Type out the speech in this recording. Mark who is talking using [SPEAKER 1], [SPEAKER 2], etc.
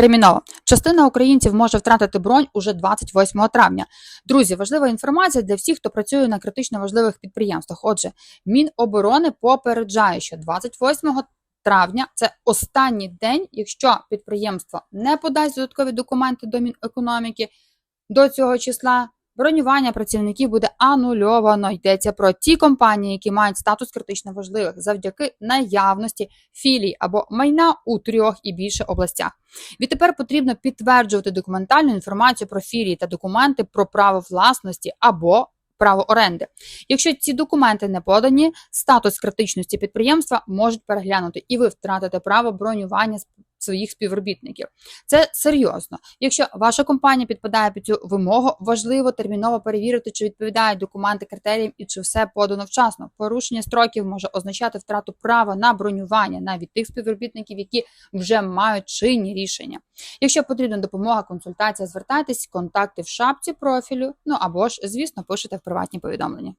[SPEAKER 1] Терміново. Частина українців може втратити бронь уже 28 травня. Друзі, важлива інформація для всіх, хто працює на критично важливих підприємствах. Отже, Міноборони попереджає, що 28 травня це останній день, якщо підприємство не подасть додаткові документи до Мінекономіки до цього числа. Бронювання працівників буде анульовано. Йдеться про ті компанії, які мають статус критично важливих завдяки наявності філій або майна у трьох і більше областях. Відтепер потрібно підтверджувати документальну інформацію про філії та документи про право власності або право оренди. Якщо ці документи не подані, статус критичності підприємства можуть переглянути, і ви втратите право бронювання своїх співробітників. Це серйозно. Якщо ваша компанія підпадає під цю вимогу, важливо терміново перевірити, чи відповідають документи критеріям і чи все подано вчасно. Порушення строків може означати втрату права на бронювання навіть тих співробітників, які вже мають чинні рішення. Якщо потрібна допомога, консультація, звертайтесь, контакти в шапці профілю. Ну або ж, звісно, пишете в приватні повідомлення.